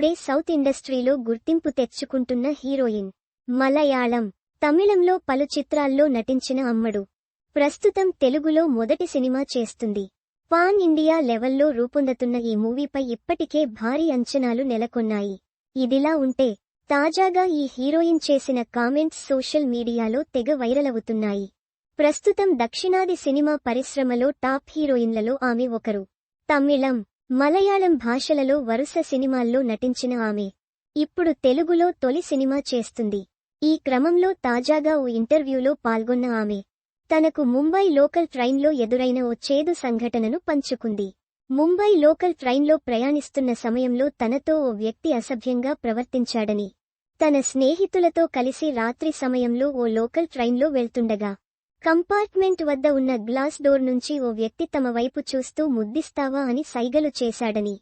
ఇప్పుడే సౌత్ ఇండస్ట్రీలో గుర్తింపు తెచ్చుకుంటున్న హీరోయిన్. మలయాళం. తమిళంలో పలు చిత్రాల్లో నటించిన అమ్మడు. ప్రస్తుతం తెలుగులో మొదటి సినిమా చేస్తుంది. పాన్ ఇండియా లెవెల్లో రూపొందుతున్న ఈ మూవీపై ఇప్పటికే భారీ అంచనాలు నెలకొన్నాయి. ఇదిలా ఉంటే తాజాగా ఈ హీరోయిన్ చేసిన కామెంట్స్ సోషల్ మీడియాలో తెగ వైరలవుతున్నాయి ప్రస్తుతం దక్షిణాది సినిమా పరిశ్రమలో టాప్ హీరోయిన్లలో ఆమె ఒకరు. తమిళం. మలయాళం భాషలలో వరుస సినిమాల్లో నటించిన ఆమె. ఇప్పుడు తెలుగులో తొలి సినిమా చేస్తుంది. ఈ క్రమంలో తాజాగా ఓ ఇంటర్వ్యూలో పాల్గొన్న ఆమె. తనకు ముంబై లోకల్ ట్రైన్లో ఎదురైన ఓ చేదు సంఘటనను పంచుకుంది. ముంబై లోకల్ ట్రైన్లో ప్రయాణిస్తున్న సమయంలో తనతో ఓ వ్యక్తి అసభ్యంగా ప్రవర్తించాడని. తన స్నేహితులతో కలిసి రాత్రి సమయంలో ఓ లోకల్ ట్రైన్లో వెళ్తుండగా కంపార్ట్మెంట్ వద్ద ఉన్న గ్లాస్ డోర్ నుంచి ఓ వ్యక్తి తమ వైపు చూస్తూ ముద్దిస్తావా అని సైగలు చేశాడని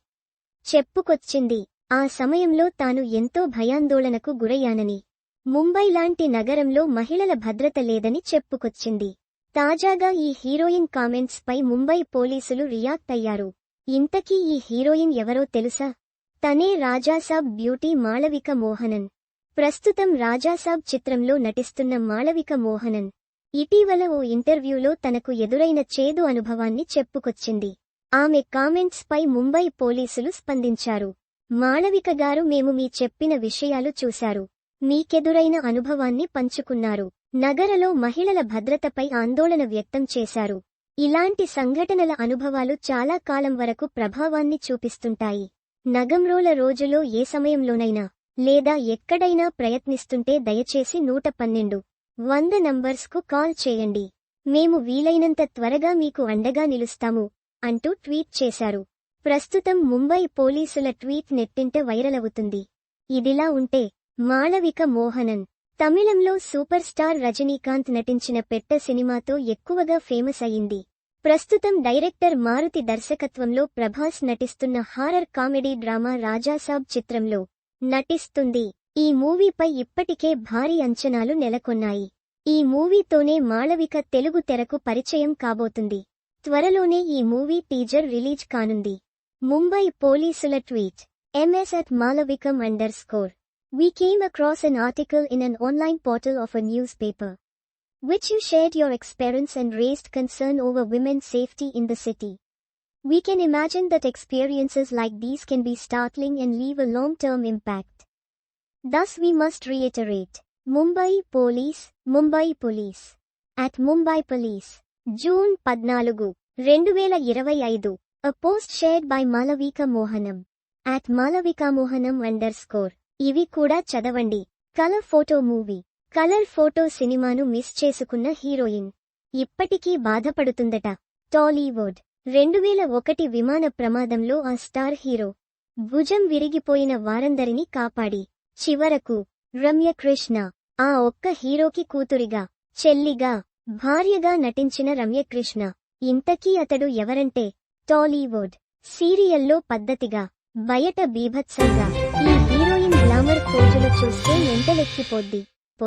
చెప్పుకొచ్చింది. ఆ సమయంలో తాను ఎంతో భయాందోళనకు గురయ్యానని ముంబై లాంటి నగరంలో మహిళల భద్రత లేదని చెప్పుకొచ్చింది. తాజాగా ఈ హీరోయిన్ కామెంట్స్ పై ముంబై పోలీసులు రియాక్ట్ అయ్యారు. ఇంతకీ ఈ హీరోయిన్ ఎవరో తెలుసా? తనే రాజాసాబ్ బ్యూటీ మాళవిక మోహనన్. ప్రస్తుతం రాజాసాబ్ చిత్రంలో నటిస్తున్న మాళవిక మోహనన్. ఇటీవల ఓ ఇంటర్వ్యూలో తనకు ఎదురైన చేదు అనుభవాన్ని చెప్పుకొచ్చింది. ఆమె కామెంట్స్ పై ముంబై పోలీసులు స్పందించారు. మాళవిక గారు మేము మీ చెప్పిన విషయాలు చూశారు. మీకెదురైన అనుభవాన్ని పంచుకున్నారు. నగరలో మహిళల భద్రతపై ఆందోళన వ్యక్తం చేశారు. ఇలాంటి సంఘటనల అనుభవాలు చాలా కాలం వరకు ప్రభావాన్ని చూపిస్తుంటాయి. నగంరోల రోజులో ఏ సమయంలోనైనా లేదా ఎక్కడైనా ప్రయత్నిస్తుంటే దయచేసి నూట పన్నెండు వంద నంబర్స్కు కాల్ చేయండి. మేము వీలైనంత త్వరగా మీకు అండగా నిలుస్తాము అంటూ ట్వీట్ చేశారు. ప్రస్తుతం ముంబై పోలీసుల ట్వీట్ నెట్టింట వైరలవుతుంది. ఇదిలా ఉంటే మాళవిక మోహనన్ తమిళంలో సూపర్ స్టార్ రజనీకాంత్ నటించిన పెట్ట సినిమాతో ఎక్కువగా ఫేమస్ అయింది ప్రస్తుతం డైరెక్టర్ మారుతి దర్శకత్వంలో ప్రభాస్ నటిస్తున్న హారర్ కామెడీ డ్రామా రాజాసాబ్ చిత్రంలో నటిస్తుంది. ఈ మూవీపై ఇప్పటికే భారీ అంచనాలు నెలకొన్నాయి. ఈ మూవీతోనే మాళవిక తెలుగు తెరకు పరిచయం కాబోతుంది త్వరలోనే ఈ మూవీ టీజర్ రిలీజ్ కానుంది ముంబై పోలీసుల tweet MS at మాలవికం underscore We came across an article in an online portal of a newspaper, which you shared your experience and raised concern over women's safety in the city. We can imagine that experiences like these can be startling and leave a long-term impact. Thus we must reiterate, Mumbai police Mumbai police. At Mumbai police June పద్నాలుగు రెండు వేల ఇరవై ఐదు. A post shared by Malavika Mohanan at Malavika Mohanan underscore ఇవి కూడా చదవండి. Colour photo movie colour photo సినిమాను miss చేసుకున్న హీరోయిన్. ఇప్పటికీ బాధపడుతుందట. టాలీవుడ్ రెండు వేల ఒకటి విమాన ప్రమాదంలో ఆ స్టార్ హీరో. భుజం విరిగిపోయిన వారందరినీ కాపాడి. చివరకు రమ్యకృష్ణ ఆ ఒక్క హీరోకి కూతురిగా చెల్లిగా భార్యగా నటించిన రమ్యకృష్ణ. ఇంతకీ అతడు ఎవరంటే టాలీవుడ్ సీరియల్లో పద్ధతిగా బయట బీభత్సంగా ఈ హీరోయిన్ గ్లామర్ పోజులు చూస్తే మెంటలెక్కిపోద్ది